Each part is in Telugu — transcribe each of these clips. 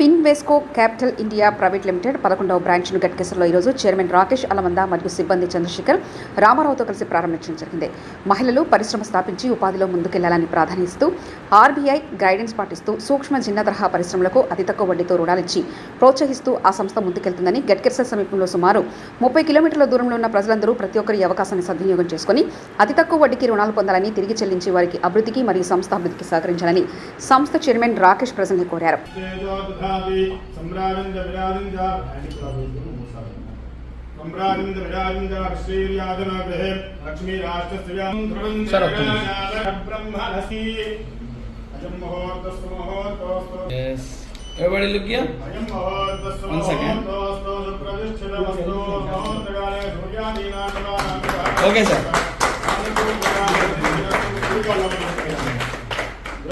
Finvesco capital India private limited పదకొండవ బ్రాంచ్ను గట్కేసర్లో ఈరోజు చైర్మన్ రాకేష్ అలమంద మరియు సిబ్బంది చంద్రశేఖర్ రామారావుతో కలిసి ప్రారంభించడం జరిగింది. మహిళలు పరిశ్రమ స్థాపించి ఉపాధిలో ముందుకెళ్ళాలని ప్రాధాన్యస్తూ ఆర్బీఐ గైడెన్స్ పాటిస్తూ సూక్ష్మ చిన్న తరహా పరిశ్రమలకు అతి తక్కువ వడ్డీతో రుణాలిచ్చి ప్రోత్సహిస్తూ ఆ సంస్థ ముందుకెళ్తుందని గట్కేసర్ సమీపంలో సుమారు ముప్పై కిలోమీటర్ల దూరంలో ఉన్న ప్రజలందరూ ప్రతి ఒక్కరి అవకాశాన్ని సద్వినియోగం చేసుకుని అతి తక్కువ వడ్డీకి రుణాలు పొందాలని తిరిగి చెల్లించి వారికి అభివృద్ధికి మరియు సంస్థ అభివృద్ధికి సహకరించాలని సంస్థ చైర్మన్ రాకేష్ ప్రజల్ని కోరారు. तेजो दधाति सम्राजञ्च विराजञ्च सम्राजञ्च विराजञ्च श्रीर्यादनगृहे लक्ष्मीराष्ट्रस्त्रियां ध्रुवं Sir, okay. ब्रह्मणसि अयं मुहूर्तस्तु मुहूर्तोऽस्तु Yes. Everybody look here. अयं मुहूर्तस्तु One second. मुहूर्तोऽस्तु सुप्रतिष्ठितमस्तु मुहूर्तकाले सूर्यादीनां Okay, sir.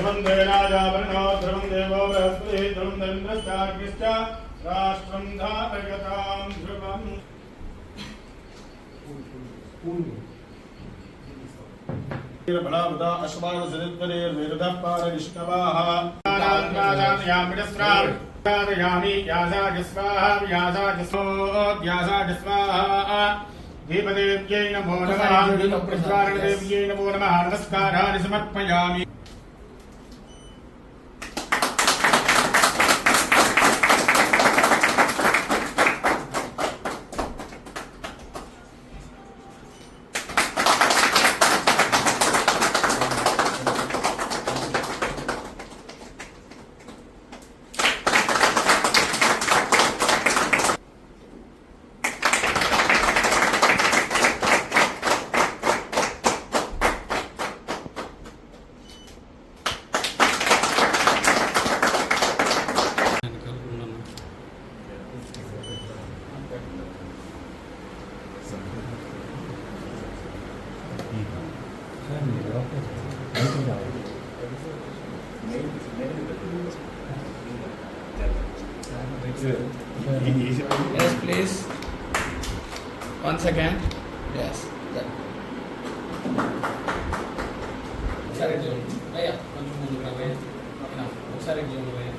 ध्रुवं देराजावरणो ध्रुवं देवो बृहस्पतिः ध्रुवं दन्द्रश्चाग्निश्च राष्ट्रं धारयतां ध्रुवम् बलावता अश्वान सरिद्वरेर्विरुधः पारविष्णवाः यामि यासाज स्वाहा व्यासाज स्वोद्यासाज स्वाहा दीपदेव्यै नमो नमः नमो नमः नमस्काराणि समर्पयामि Yes, please. One second. Yes. That. ఒకసారి చూడండి అయ్యా కొంచెం ముందుకు రావయ్య ఇలా, ఒకసారి చూడండి భయ్యా.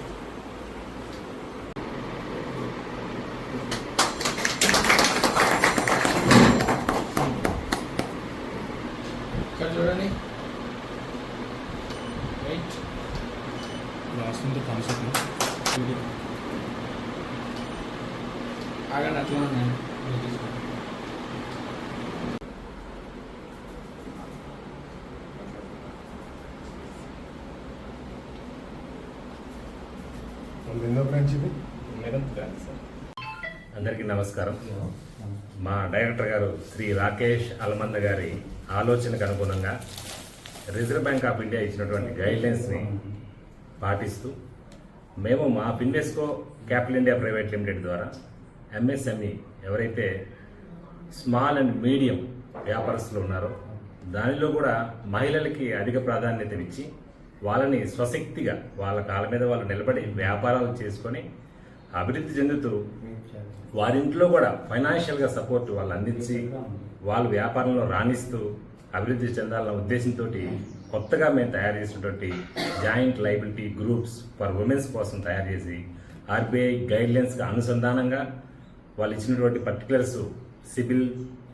ఇక్కడ చూడండి నుంచి కాన్సెప్ట్ ఆగండి అట్లా తీసుకోండి. అందరికీ నమస్కారం. మా డైరెక్టర్ గారు శ్రీ రాకేష్ అల్మంద గారి ఆలోచనకు అనుగుణంగా రిజర్వ్ బ్యాంక్ ఆఫ్ ఇండియా ఇచ్చినటువంటి గైడ్లైన్స్ని పాటిస్తూ మేము మా Finvesco capital India private limited ద్వారా ఎంఎస్ఎంఈ ఎవరైతే స్మాల్ అండ్ మీడియం వ్యాపారస్తులు ఉన్నారో దానిలో కూడా మహిళలకి అధిక ప్రాధాన్యతనిచ్చి వాళ్ళని స్వశక్తిగా వాళ్ళ కాళ్ళ మీద వాళ్ళు నిలబడి వ్యాపారాలు చేసుకొని అభివృద్ధి చెందుతూ వారింట్లో కూడా ఫైనాన్షియల్గా సపోర్ట్ వాళ్ళు అందించి వాళ్ళు వ్యాపారంలో రాణిస్తూ అభివృద్ధి చెందాలన్న ఉద్దేశంతో కొత్తగా మేము తయారు చేసినటువంటి joint liability groups for women's కోసం తయారు చేసి ఆర్బీఐ గైడ్లైన్స్కి అనుసంధానంగా వాళ్ళు ఇచ్చినటువంటి పర్టికులర్స్ సిబిల్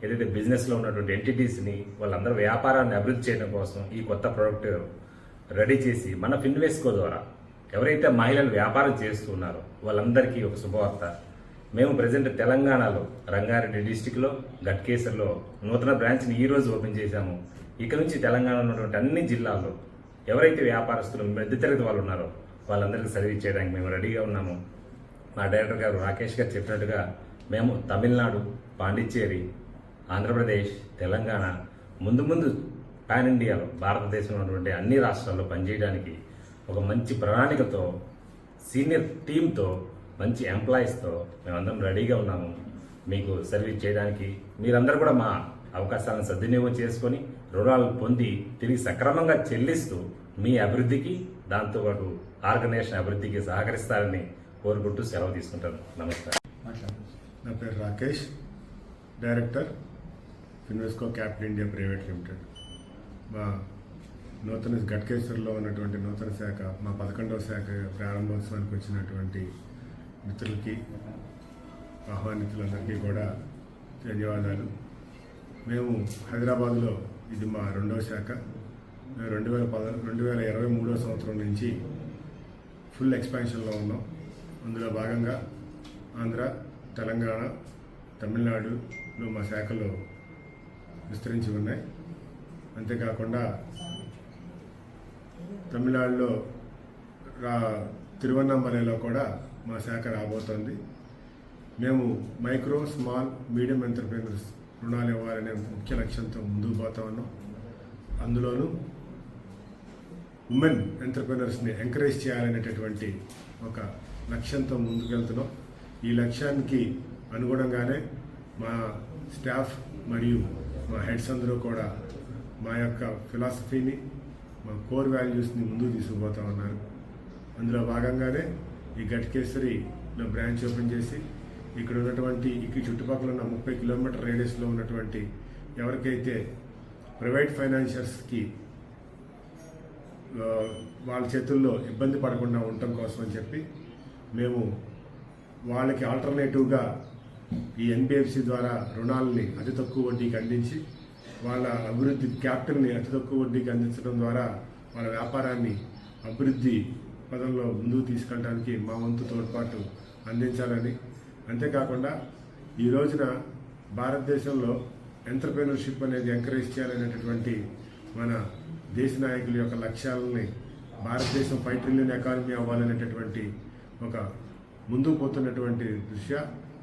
ఏదైతే బిజినెస్లో ఉన్నటువంటి ఎంటిటీస్ని వాళ్ళందరూ వ్యాపారాన్ని అభివృద్ధి చేయడం కోసం ఈ కొత్త ప్రోడక్ట్ రెడీ చేసి మన ఫిన్వెస్కో ద్వారా ఎవరైతే మహిళలు వ్యాపారం చేస్తున్నారో వాళ్ళందరికీ ఒక శుభవార్త. మేము ప్రజెంట్ తెలంగాణలో రంగారెడ్డి డిస్టిక్లో గట్కేసర్లో నూతన బ్రాంచ్ని ఈ రోజు ఓపెన్ చేశాము. ఇక నుంచి తెలంగాణ ఉన్నటువంటి అన్ని జిల్లాల్లో ఎవరైతే వ్యాపారస్తులు మధ్యతరగతి వాళ్ళు ఉన్నారో వాళ్ళందరికీ సర్వీస్ చేయడానికి మేము రెడీగా ఉన్నాము. మా డైరెక్టర్ గారు రాకేష్ గారు చెప్పినట్టుగా మేము తమిళనాడు పాండిచ్చేరి ఆంధ్రప్రదేశ్ తెలంగాణ ముందు ముందు పాన్ ఇండియాలో భారతదేశంలో ఉన్నటువంటి అన్ని రాష్ట్రాల్లో పనిచేయడానికి ఒక మంచి ప్రణాళికతో సీనియర్ టీంతో మంచి ఎంప్లాయీస్తో మేమందరం రెడీగా ఉన్నాము. మీకు సర్వీస్ చేయడానికి మీరందరూ కూడా మా అవకాశాలను సద్వినియోగం చేసుకొని రుణాలు పొంది తిరిగి సక్రమంగా చెల్లిస్తూ మీ అభివృద్ధికి దాంతోపాటు ఆర్గనైజేషన్ అభివృద్ధికి సహకరిస్తారని కోరుకుంటూ సెలవు తీసుకుంటాను. నమస్కారం. నా పేరు Rakesh. Director Finvesco capital India private limited. మా నూతన గట్కేశ్వర్లో ఉన్నటువంటి నూతన శాఖ మా పదకొండవ శాఖ ప్రారంభోత్సవానికి వచ్చినటువంటి మిత్రులకి ఆహ్వానితులందరికీ కూడా ధన్యవాదాలు. మేము హైదరాబాద్లో ఇది మా రెండవ శాఖ. రెండు వేల పద రెండు వేల ఇరవై మూడో సంవత్సరం నుంచి ఫుల్ ఎక్స్పాన్షన్లో ఉన్నాం. అందులో భాగంగా ఆంధ్ర తెలంగాణ తమిళనాడులో మా శాఖలు విస్తరించి ఉన్నాయి. అంతేకాకుండా తమిళనాడులో రా తిరువన్నామలలో కూడా మా శాఖ రాబోతోంది. మేము మైక్రో స్మాల్ మీడియం ఎంటర్ప్రీనర్స్ రుణాలు ఇవ్వాలనే ముఖ్య లక్ష్యంతో ముందుకు పోతా ఉన్నాం. అందులోనూ ఉమెన్ ఎంటర్ప్రినర్స్ని ఎంకరేజ్ చేయాలనేటటువంటి ఒక లక్ష్యంతో ముందుకెళ్తున్నాం. ఈ లక్ష్యానికి అనుగుణంగానే మా స్టాఫ్ మరియు మా హెడ్స్ అందరూ కూడా మా యొక్క ఫిలాసఫీని మా కోర్ వాల్యూస్ని ముందుకు తీసుకుపోతా ఉన్నారు. అందులో భాగంగానే ఈ గట్కేశ్వరిలో బ్రాంచ్ ఓపెన్ చేసి ఇక్కడ ఉన్నటువంటి ఇక్కడ చుట్టుపక్కల ఉన్న ముప్పై కిలోమీటర్ రేడియస్లో ఉన్నటువంటి ఎవరికైతే ప్రైవేట్ ఫైనాన్షియర్స్కి వాళ్ళ చేతుల్లో ఇబ్బంది పడకుండా ఉండటం కోసం అని చెప్పి మేము వాళ్ళకి ఆల్టర్నేటివ్గా ఈ ఎన్బిఎఫ్సి ద్వారా రుణాలని అతి తక్కువ వడ్డీకి అందించి వాళ్ళ అభివృద్ధి క్యాపిటల్ని అతి తక్కువ వడ్డీకి అందించడం ద్వారా వాళ్ళ వ్యాపారాన్ని అభివృద్ధి పదంలో ముందుకు తీసుకెళ్ళడానికి మా వంతు తోడ్పాటు అందించాలని అంతేకాకుండా ఈ రోజున భారతదేశంలో ఎంటర్ప్రీనర్షిప్ అనేది ఎంకరేజ్ చేయాలనేటటువంటి మన దేశ నాయకుల యొక్క లక్ష్యాలని భారతదేశం ఫైవ్ ట్రిలియన్ ఎకానమీ అవ్వాలనేటటువంటి ఒక ముందుకు పోతున్నటువంటి దృష్ట్యా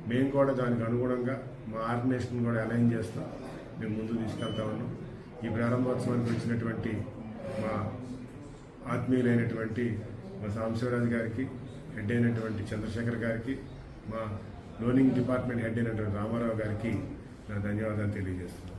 మేము కూడా దానికి అనుగుణంగా మా ఆర్గనైజేషన్ కూడా అలైన్ చేస్తాం మేము ముందుకు తీసుకెళ్తా ఉన్నాం. ఈ ప్రారంభోత్సవానికి వచ్చినటువంటి మా ఆత్మీయులైనటువంటి మా సాంశివరాజు గారికి హెడ్ అయినటువంటి చంద్రశేఖర్ గారికి మా లోనింగ్ డిపార్ట్మెంట్ హెడ్ అయినటువంటి రామారావు గారికి నా ధన్యవాదాలు తెలియజేస్తున్నాను.